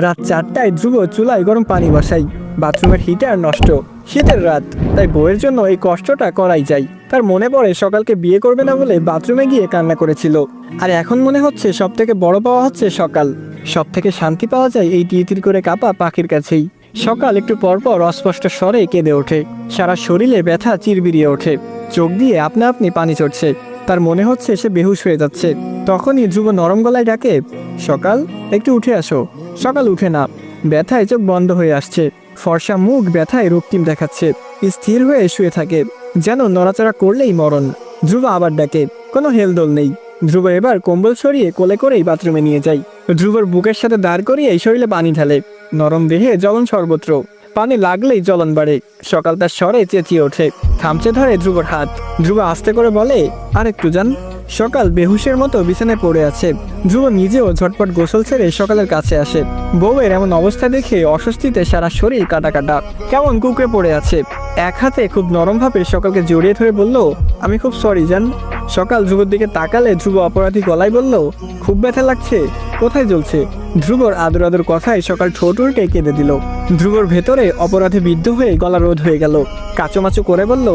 রাত চারটায় ধ্রুব চুলায় গরম পানি বসাই বাথরুমের হিটার নষ্ট। শীতের রাত, তাই বউয়ের জন্য এই কষ্টটা করাই যায়। তার মনে পড়ে সকালকে বিয়ে করবে না বলে বাথরুমে গিয়ে কান্না করেছিল। আর এখন মনে হচ্ছে সব থেকে বড় পাওয়া হচ্ছে সকাল। সব থেকে শান্তি পাওয়া যায় এই টির করে কাপা পাখির কাছেই। সকাল একটু পরপর অস্পষ্ট স্বরে কেঁদে ওঠে। সারা শরীরে ব্যথা চিরবিরিয়ে ওঠে। চোখ দিয়ে আপনা আপনি পানি চড়ছে। তার মনে হচ্ছে সে বেহুশ হয়ে যাচ্ছে। তখনই ধ্রুব নরম গলায় ডাকে, সকাল, একটু উঠে আসো। সকাল উঠে না। ব্যথায় চোখ বন্ধ হয়ে আসছে। ফর্সা মুখ ব্যথায় রক্তিম দেখাচ্ছে। স্থির হয়ে শুয়ে থাকে। যেন নড়াচড়া করলেই মরণ। ধ্রুব আবার ডাকে, কোনো হেলদোল নেই। ধ্রুব এবার কম্বল সরিয়ে কোলে করেই বাথরুমে নিয়ে যায়। ধ্রুবর বুকের সাথে দাঁড় করিয়ে শরীরে পানি ঢালে। নরম দেহে জ্বলন সর্বত্র। পানি লাগলেই জ্বলন বাড়ে। সকাল তার স্বরে চেঁচিয়ে ওঠে। খামচে ধরে ধ্রুবর হাত। ধ্রুব আস্তে করে বলে আর একটু যান। সকাল বেহুশের মতো বিছানায় পড়ে আছে। ধ্রুব নিজেও ঝটপট গোসল ছেড়ে সকালের কাছে আসে। বউয়ের এমন অবস্থা দেখে অস্বস্তিতে সারা শরীর কাটা কাটা। কেমন কুকড়ে পড়ে আছে। এক হাতে খুব নরমভাবে সকালকে জড়িয়ে ধরে বলল, আমি খুব সরি জান। সকাল ধ্রুবর দিকে তাকালে ধ্রুব অপরাধী গলায় বলল, খুব ব্যথা লাগছে। কোথায় জ্বলছে? ধ্রুবর আদর আদর কথায় সকাল ঠোঁট কেঁদে দিল। ধ্রুবর ভেতরে অপরাধে বিদ্ধ হয়ে গলা রোধ হয়ে গেল। কাচুমাচু করে বলল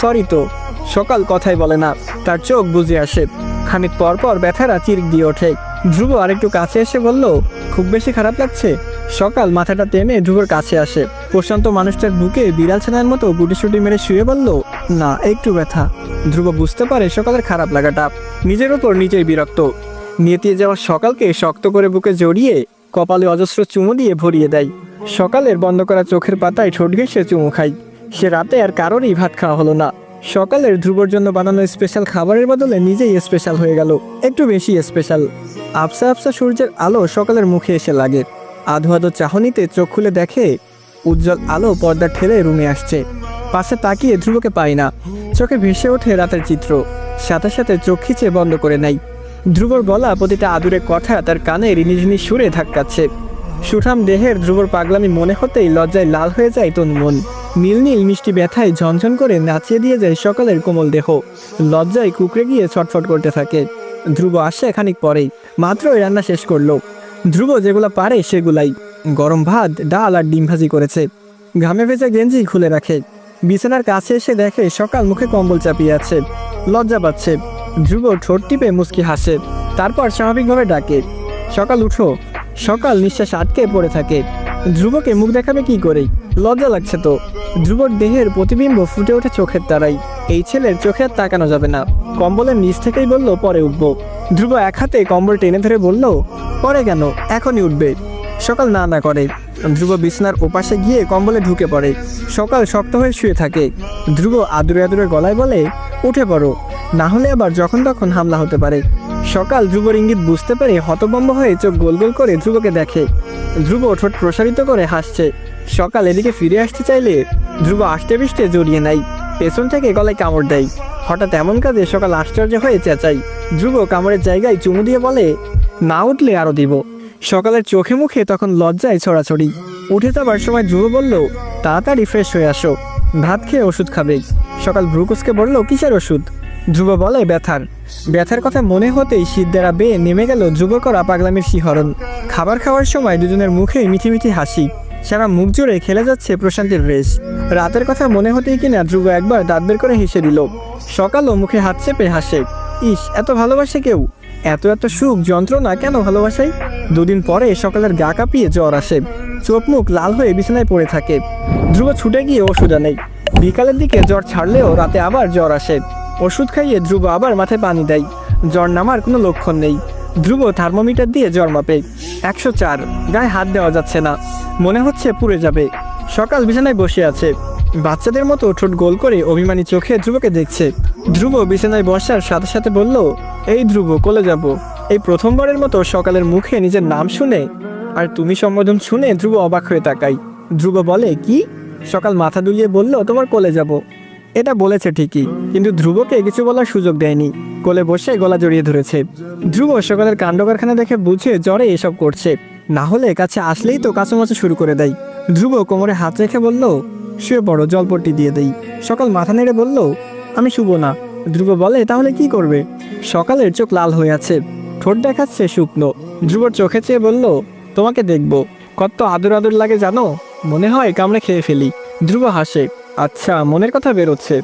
সরি তো। সকাল কথাই বলে না। তার চোখ বুঝে আসে। খানিক পর পর ব্যথারা চিরিক দিয়ে ওঠে। ধ্রুব আরেকটু কাছে এসে বলল, খুব বেশি খারাপ লাগছে? সকাল মাথাটা টেনে ধ্রুবর কাছে আসে। প্রশান্ত মানুষটার বুকে বিড়াল ছানার মতো গুটিসুটি মেরে শুয়ে বলল, না, একটু ব্যথা। ধ্রুব বুঝতে পারে সকালের খারাপ লাগাটা। নিজের ওপর নিজেই বিরক্ত। নিয়েতিয়ে যাওয়া সকালকে শক্ত করে বুকে জড়িয়ে কপালে অজস্র চুমু দিয়ে ভরিয়ে দেয়। সকালের বন্ধ করা চোখের পাতায় ঠোঁট ঘেসে চুমু খায়। সে রাতে আর কারোরই ভাত খাওয়া হলো না। সকালের ধ্রুবর জন্য বানানো স্পেশাল খাবারের বদলে নিজেই স্পেশাল হয়ে গেল। একটু বেশি স্পেশাল আবসা আবসা সূর্যের আলো সকালের মুখে এসে লাগে। আধো আধো চাহনিতে চোখ খুলে দেখে, উজ্জ্বল আলো পর্দা ঠেলে রুমে আসছে। পাশে তাকিয়ে ধ্রুবকে পায় না। চোখে ভেসে ওঠে রাতের চিত্র। সাথে সাথে চোখ খিচে বন্ধ করে নেয়। ধ্রুবর বলা প্রতিটা আদুরে কথা তার কানে রিনিঝিনি সুরে ধাক্কাচ্ছে। সুঠাম দেহের ধ্রুবর পাগলামি মনে হতেই লজ্জায় লাল হয়ে যায় তন মন। নীল নীল মিষ্টি ব্যথায় ঝনঝন করে নাচিয়ে দিয়ে যায় সকালের কোমল দেহ। লজ্জায় কুকড়ে গিয়ে ছটফট করতে থাকে। ধ্রুব আসে খানিক পরেই, মাত্রই রান্না শেষ করল। ধ্রুব যেগুলো পারে সেগুলাই। গরম ভাত, ডাল আর ডিম ভাজি করেছে। ঘামে ভেজা গেঞ্জি খুলে রাখে। বিছানার কাছে এসে দেখে সকাল মুখে কম্বল চাপিয়ে আছে। লজ্জা পাচ্ছে। ধ্রুব ঠোঁট টিপে মুচকি হাসে। তারপর স্বাভাবিকভাবে ডাকে, সকাল উঠো। সকাল নিঃশ্বাস আটকে পড়ে থাকে। ধ্রুবকে মুখ দেখাবে কি করে লজ্জা লাগছে তো। ধ্রুবর দেহের প্রতিবিম্ব ফুটে ওঠে চোখের তারাই এই ছেলের চোখে আর তাকানো যাবে না। কম্বলের নিচ থেকেই বলল, পরে উঠবো। ধ্রুব এক হাতে কম্বল টেনে ধরে বলল, পরে কেন? এখনই উঠবে। সকাল না না করে। ধ্রুব বিছনার ওপাশে গিয়ে কম্বলে ঢুকে পড়ে। সকাল শক্ত হয়ে শুয়ে থাকে। ধ্রুব আদুরে আদুরে গলায় বলে, উঠে পড়ো। না হলে আবার যখন তখন হামলা হতে পারে। সকাল ধ্রুবর ইঙ্গিত বুঝতে পেরে হতবম্ব হয়ে চোখ গোল গোল করে ধ্রুবকে দেখে। ধ্রুব ঠোঁট প্রসারিত করে হাসছে। সকাল এদিকে ফিরে আসতে চাইলে ধ্রুব আষ্টে পিষ্টে জড়িয়ে নাই পেছন থেকে গলায় কামড় দেয়। হঠাৎ এমন কাজে সকাল আশ্চর্য হয়ে চেঁচাই ধ্রুব কামড়ের জায়গায় চুমু দিয়ে বলে, না উঠলে আরও দিব। সকালের চোখে মুখে তখন লজ্জায় ছড়াছড়ি। উঠে যাবার সময় ধ্রুব বলল, তাড়াতাড়ি ফ্রেশ হয়ে আসো। ভাত খেয়ে ওষুধ খাবে। সকাল ব্রুকুসকে বলল, কিসের ওষুধ? ধ্রুব বলে, ব্যথার। ব্যথার কথা মনে হতেই শীতদেরা বেয়ে নেমে গেল ধ্রুব করা পাগলামির শিহরণ। খাবার খাওয়ার সময় দুজনের মুখে মিঠি মিঠি হাসি। সারা মুখ জুড়ে খেলে যাচ্ছে প্রশান্তির রেশ। রাতের কথা মনে হতেই কিনা ধ্রুব একবার দাঁত বের করে হেসে দিল। সকালও মুখে হাত চেপে হাসে। ইস, এত ভালোবাসে কেউ? এত এত সুখ, যন্ত্রণা কেন ভালোবাসাই? দুদিন পরে সকালের গা কাঁপিয়ে জ্বর আসে। চোখ মুখ লাল হয়ে বিছানায় পড়ে থাকে। ধ্রুব ছুটে গিয়ে ওষুধ আনেই বিকালের দিকে জ্বর ছাড়লেও রাতে আবার জ্বর আসে। ওষুধ খাইয়ে ধ্রুব আবার মাথায় পানি দেয়। জ্বর নামার কোনো লক্ষণ নেই। ধ্রুব থার্মোমিটার দিয়ে জ্বর মাপে। একশো চার। গায়ে হাত দেওয়া যাচ্ছে না। মনে হচ্ছে পুড়ে যাবে। সকাল বিছানায় বসে আছে। বাচ্চাদের মতো ঠোঁট গোল করে অভিমানী চোখে ধ্রুবকে দেখছে। ধ্রুব বিছানায় বসার সাথে সাথে বলল, এই ধ্রুব, কোলে যাব। এই প্রথমবারের মতো সকালের মুখে নিজের নাম শুনে, আর তুমি সম্বোধন শুনে ধ্রুব অবাক হয়ে তাকাই। ধ্রুব বলে, কি? সকাল মাথা দুলিয়ে বলল, তোমার কোলে যাব। এটা বলেছে ঠিকই, কিন্তু ধ্রুবকে কিছু বলার সুযোগ দেয়নি। কোলে বসে গলা জড়িয়ে ধরেছে। ধ্রুব সকালের কাণ্ড কারখানা দেখে বুঝে জ্বরে এসব করছে। না হলে কাছে আসলেই তো কাছামাছি শুরু করে দেয়। ধ্রুব কোমরে হাত রেখে বলল, শুয়ে পড়ো, জলপট্টি দিয়ে দেই। সকাল মাথা নেড়ে বলল, আমি শুভ না। ধ্রুব বলে, তাহলে কি করবে? সকালের চোখ লাল হয়ে আছে। ঠোঁট দেখাচ্ছে শুকনো। ধ্রুবর চোখে চেয়ে বলল, তোমাকে দেখব। কত আদর আদর লাগে জানো? মনে হয় কামড়ে খেয়ে ফেলি। ধ্রুব হাসে আচ্ছা মনের কথা বেরোচ্ছে।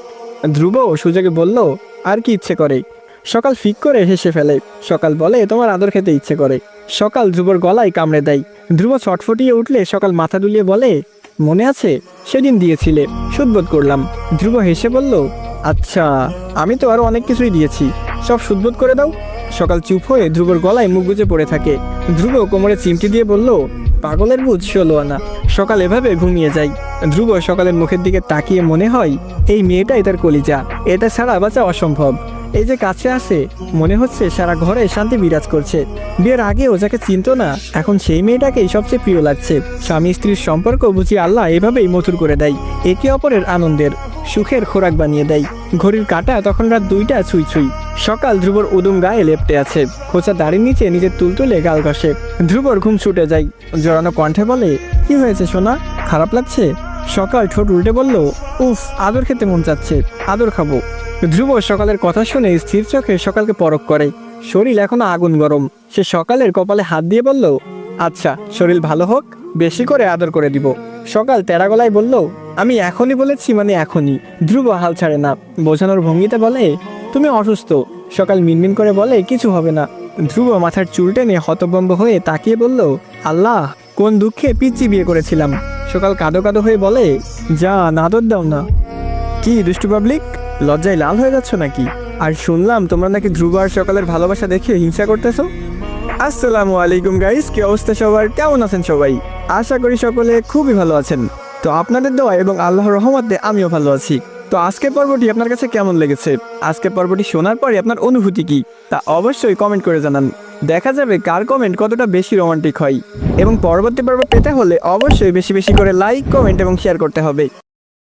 ধ্রুব সুযোগে বলল, আর কি ইচ্ছে করে? সকাল ফিক করে হেসে ফেলে। সকাল বলে, তোমার আদর খেতে ইচ্ছে করে। সকাল ধ্রুবর গলায় কামড়ে দেয়। ধ্রুব ছটফটিয়ে উঠলে সকাল মাথা দুলিয়ে বলে, মনে আছে? সেদিন দিয়েছিলে, সুদবোধ করলাম। ধ্রুব হেসে বলল আচ্ছা আমি তো আরও অনেক কিছুই দিয়েছি। সব সুদবোধ করে দাও। সকাল চুপ হয়ে ধ্রুবর গলায় মুখ গুজে পড়ে থাকে। ধ্রুব কোমরে চিমটি দিয়ে বলল পাগলের বুঝ ষোলো আনা। সকাল এভাবে ঘুমিয়ে যায়। ধ্রুব সকালের মুখের দিকে তাকিয়ে মনে হয়, এই মেয়েটাই তার কলিজা। এটা ছাড়া বাঁচা অসম্ভব। এই যে কাছে আসে মনে হচ্ছে সারা ঘরে শান্তি বিরাজ করছে। বিয়ের আগেও যাকে চিনতো না, এখন সেই মেয়েটাকেই সবচেয়ে প্রিয় লাগছে। স্বামী স্ত্রীর সম্পর্ক বুঝি আল্লাহ এভাবেই মধুর করে দেয়। একে অপরের আনন্দের, সুখের খোরাক বানিয়ে দেয়। ঘড়ির কাঁটা তখন রাত দুইটা ছুঁই ছুঁই। সকাল ধ্রুবর উদুম গায়ে লেপটে আছে। খোঁচা দাড়ির নিচে নিজের তুল তুলে গাল ঘষে। ধ্রুবর ঘুম ছুটে যায়। জড়ানো কণ্ঠে বলে, কি হয়েছে সোনা? খারাপ লাগছে? সকাল ঠোঁট উল্টে বলল, উফ, আদর খেতে মন চাচ্ছে। আদর খাব। ধ্রুব সকালের কথা শুনে স্থির চোখে সকালকে পরক করে। শরীর এখনও আগুন গরম। সে সকালের কপালে হাত দিয়ে বলল আচ্ছা শরীর ভালো হোক, বেশি করে আদর করে দিব। সকাল তেরা গলায় বলল, আমি এখনই বলেছি মানে এখনই। ধ্রুব হাল ছাড়ে না। বোঝানোর ভঙ্গিতে বলে, তুমি অসুস্থ। সকাল মিনমিন করে বলে, কিছু হবে না। ধ্রুব মাথার চুল টেনে হতভম্ব হয়ে তাকিয়ে বলল, আল্লাহ, কোন দুঃখে পিচ্ছি বিয়ে করেছিলাম। সকাল কাদো কাদো হয়ে বলে, যা, নাদর দাও না। কি, দুষ্টু পাবলিক? লজ্জায় লাল হয়ে যাচ্ছ নাকি? আর শুনলাম, তোমরা নাকি ধ্রুব আর সকালের ভালোবাসা দেখে হিংসা করতেছো? আসসালামু আলাইকুম গাইস কি অবস্থা সবার? কেমন আছেন সবাই? আশা করি সকলে খুবই ভালো আছেন। তো আপনাদের দোয়া এবং আল্লাহর রহমতে আমিও ভালো আছি। তো আজকের পর্বটি আপনার কাছে কেমন লেগেছে? আজকের পর্বটি শোনার পরে আপনার অনুভূতি কি? তা অবশ্যই কমেন্ট করে জানান। দেখা যাবে কার কমেন্ট কতটা বেশি রোমান্টিক হয়। এবং পরবর্তী পর্ব পেতে হলে অবশ্যই বেশি বেশি করে লাইক কমেন্ট এবং শেয়ার করতে হবে।